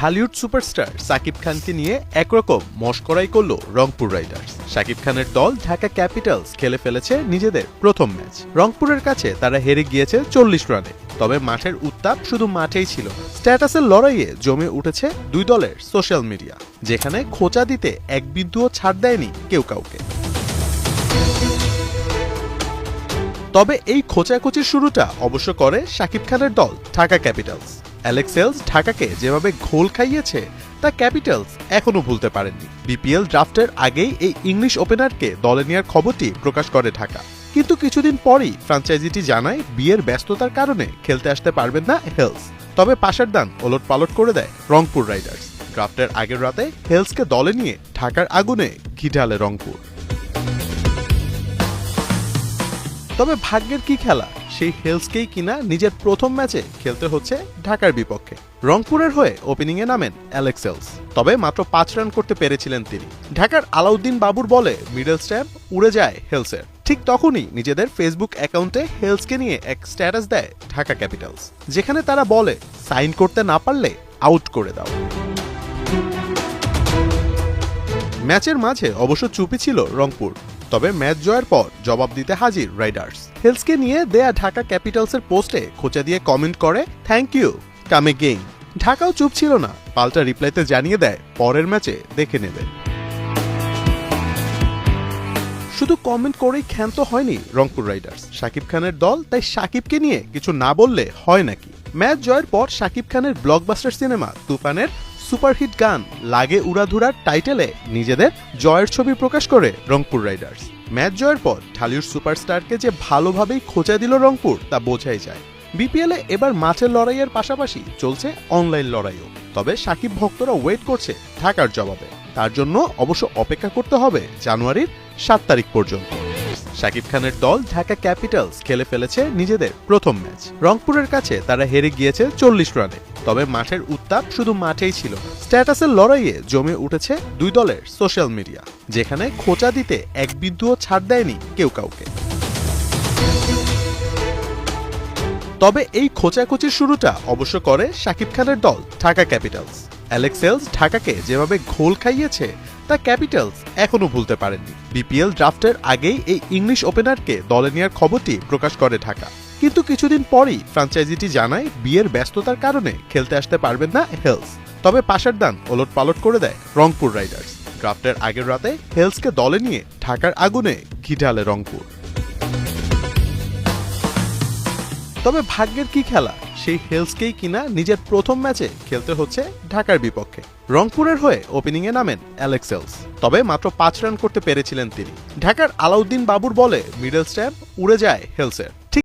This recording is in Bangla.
ঢালিউড সুপারস্টার সাকিব খানকে নিয়ে একরকম মস্করাই করল রংপুর রাইডার্স। সাকিব খানের দল ঢাকা ক্যাপিটালস খেলে ফেলেছে নিজেদের প্রথম ম্যাচ। রংপুরের কাছে তারা হেরে গিয়েছে চল্লিশ রানে। তবে মাঠের উত্তাপ শুধু মাঠেই ছিল স্ট্যাটাসের লড়াইয়ে জমে উঠেছে দুই দলের সোশ্যাল মিডিয়া, যেখানে খোঁচা দিতে এক বিন্দুও ছাড় দেয়নি কেউ কাউকে। তবে এই খোঁচাখুচির শুরুটা অবশ্য করে শাকিব খানের দল ঢাকা ক্যাপিটালস। অ্যালেক্সেলস ঢাকাকে যেভাবে ঘোল খাইয়েছে, তা ক্যাপিটালস এখনও ভুলতে পারেননি। বিপিএল ড্রাফটের আগেই এই ইংলিশ ওপেনারকে দলে নেওয়ার খবরটি প্রকাশ করে ঢাকা। কিন্তু কিছুদিন পরই ফ্রাঞ্চাইজিটি জানায়, বিয়ের ব্যস্ততার কারণে খেলতে আসতে পারবেন না হেলস তবে পাশের দান ওলট পালট করে দেয় রংপুর রাইডার্স ড্রাফটের আগের রাতে হেলসকে দলে নিয়ে ঢাকার আগুনে ঘি ঢালে রংপুর। তবে ভাগ্যের কি খেলা? সেই হেলসকেই কিনা নিজের প্রথম ম্যাচে খেলতে হচ্ছে ঢাকার বিপক্ষে। রংপুরের হয়ে ওপেনিংয়ে নামেন অ্যালেক্সেলস তবে মাত্র পাঁচ রান করতে পেরেছিলেন তিনি। ঢাকার আলাউদ্দিন বাবুর বলে মিডল স্ট্যাম্প উড়ে যায় হেলসের ঠিক তখনই নিজেদের ফেসবুক অ্যাকাউন্টে হেলসকে নিয়ে এক স্ট্যাটাস দেয় ঢাকা ক্যাপিটালস যেখানে তারা বলে সাইন করতে না পারলে আউট করে দাও। ম্যাচের মাঝে অবশ্য চুপি ছিল রংপুর। তবে ম্যাচ জয়ের পর জবাব দিতে হাজির রাইডার্স। হেলসকে নিয়ে দেয়া ঢাকা ক্যাপিটালসের পোস্টে খোঁচা দিয়ে কমেন্ট করে, থ্যাংক ইউ, কামে গেইং ঢাকাও চুপ ছিল না। পাল্টা রিপ্লাইতে জানিয়ে দেয়, পরের ম্যাচে দেখে নেবেন শুধু কমেন্ট করেই ক্ষান্ত হয়নি রংপুর রাইডার্স। শাকিব খানের দল, তাই শাকিবকে নিয়ে কিছু না বললে হয় নাকি? ম্যাচ জয়ের পর শাকিব খানের ব্লকবাস্টার সিনেমা তুফানের সুপারহিট গান লাগে উড়াধুরার টাইটেলে নিজেদের জয়ের ছবি প্রকাশ করে রংপুর রাইডার্স। ম্যাচ জয়ের পর ঢালিউড সুপারস্টারকে যে ভালোভাবেই খোঁচা দিল রংপুর, তা বোঝাই যায়। বিপিএলে এবার মাঠের লড়াইয়ের পাশাপাশি চলছে অনলাইন লড়াইও। তবে সাকিব ভক্তরা ওয়েট করছে ঢাকার জবাবে। তার জন্য অবশ্য অপেক্ষা করতে হবে জানুয়ারির সাত তারিখ পর্যন্ত। শাকিব খানের দল ঢাকা ক্যাপিটালস খেলে ফেলেছে নিজেদের প্রথম ম্যাচ। রংপুরের কাছে তারা হেরে গিয়েছে চল্লিশ রানে। তবে মাঠের উত্তাপ শুধু মাঠেই ছিল স্ট্যাটাসের লড়াইয়ে জমে উঠেছে দুই দলের সোশ্যাল মিডিয়া, যেখানে খোঁচা দিতে এক বিন্দুও ছাড় দেয়নি কেউ কাউকে। তবে এই খোঁচাখুচির শুরুটা অবশ্য করে শাকিব খানের দল ঢাকা ক্যাপিটালস। অ্যালেক্সেলস ঢাকাকে যেভাবে ঘোল খাইয়েছে তা ক্যাপিটালস এখনও ভুলতে পারেননি। বিপিএল ড্রাফটের আগেই এই ইংলিশ ওপেনারকে দলে নেওয়ার খবরটি প্রকাশ করে ঢাকা। কিন্তু কিছুদিন পরই ফ্রাঞ্চাইজিটি জানায় বিয়ের ব্যস্ততার কারণে খেলতে আসতে পারবেন না হেলস। তবে পাশের দান ওলট পালট করে দেয় রংপুর রাইডার্স। ড্রাফটের আগের রাতে হেলসকে দলে নিয়ে ঢাকার আগুনে ঘি ঢালে রংপুর। তবে ভাগ্যের কি খেলা? সেই হেলসকেই কিনা নিজের প্রথম ম্যাচে খেলতে হচ্ছে ঢাকার বিপক্ষে। রংপুরের হয়ে ওপেনিং এ নামেন অ্যালেক্সেলস তবে মাত্র পাঁচ রান করতে পেরেছিলেন তিনি। ঢাকার আলাউদ্দিন বাবুর বলে মিডল স্ট্যাম্প উড়ে যায় হেলসের।